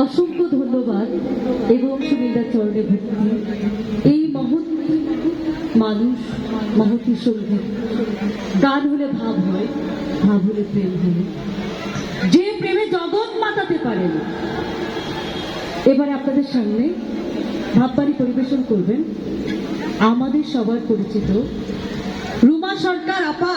অসংখ্য ধন্যবাদ এবং সুবিধার চরণে ভক্তি। এই মহৎ মানুষ মহতি সংগীত গান হলে ভাব হয়, ভাব হলে প্রেম হয়। যে প্রেমে জগৎ মাতাতে পারেন। এবার আপনাদের সামনে ভাববাড়ি পরিবেশন করবেন। আমাদের সবার পরিচিত রুমা সরকার, আপা।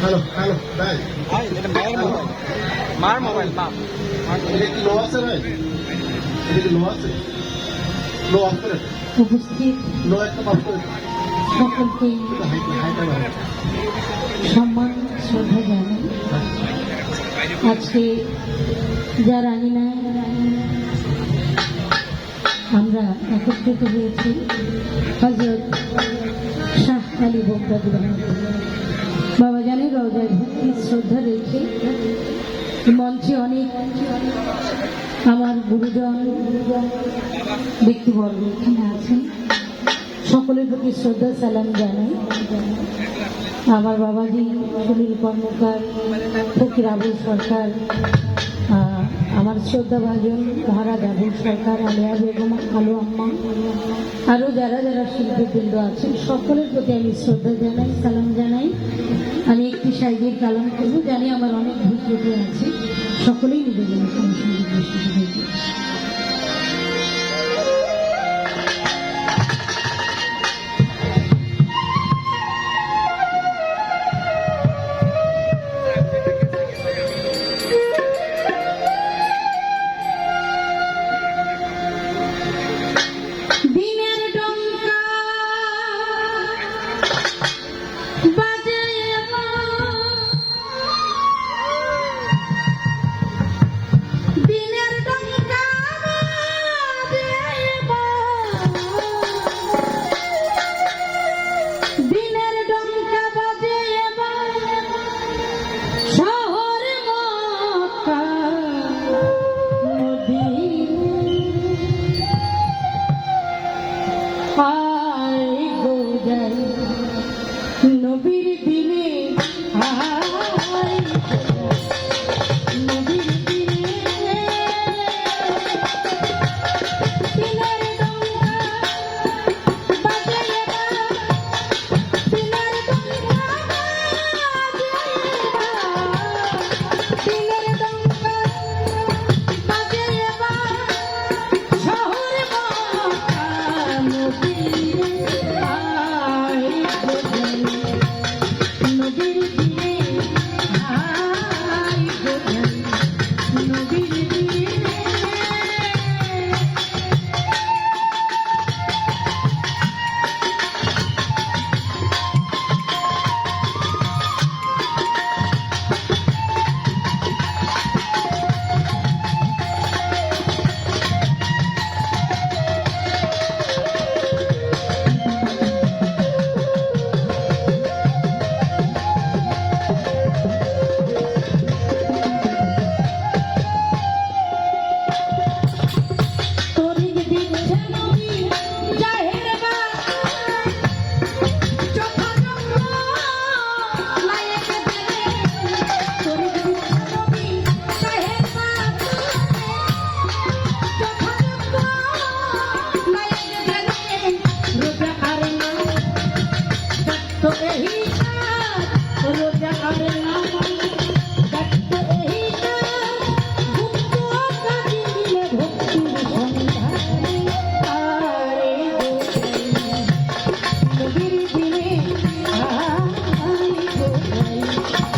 হ্যালো হ্যালো ভাই ভাই এটা মায়ের মোবাইল মার মোবাইল মা। এটা কি লো আছে ভাই? এটা কি লো আছে? লো অফ করে উপস্থিত লো একটা অফ করে সকলকে সম্মান শ্রদ্ধা জানাই। আজকে যা রানী না আমরা একত্রিত হয়েছি। হজরত বোগদা গ্রহণ করতে। বাবা জানেন রওজায় ভক্তি শ্রদ্ধা রেখে মঞ্চে অনেক আমার গুরুজন, ব্যক্তিবর্গ এখানে আছেন। সকলের প্রতি শ্রদ্ধা, সালাম জানাই। আমার বাবাজি, সুনীল কর্মকার, ফকির আবুল সরকার আমার শ্রদ্ধা ভাজন, মহারাজ আবুল সরকার আলিয়া বেগম আলু আম্মা আরও যারা যারা শিল্পীবৃন্দ আছেন, সকলের প্রতি আমি শ্রদ্ধা জানাই, সালাম জানাই। আমি একটি সাইজের কালাম করব, জানি আমার অনেক ভুল আছে। সকলেই নিজেদের Thank you.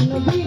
নবী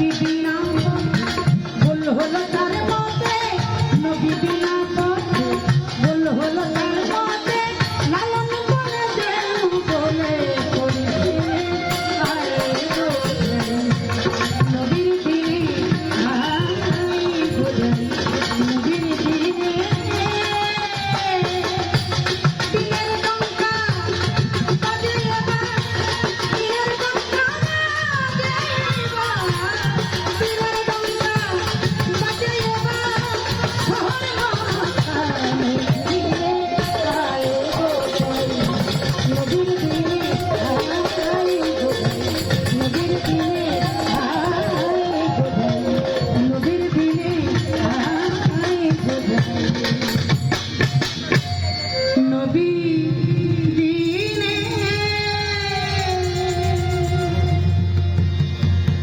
দিদি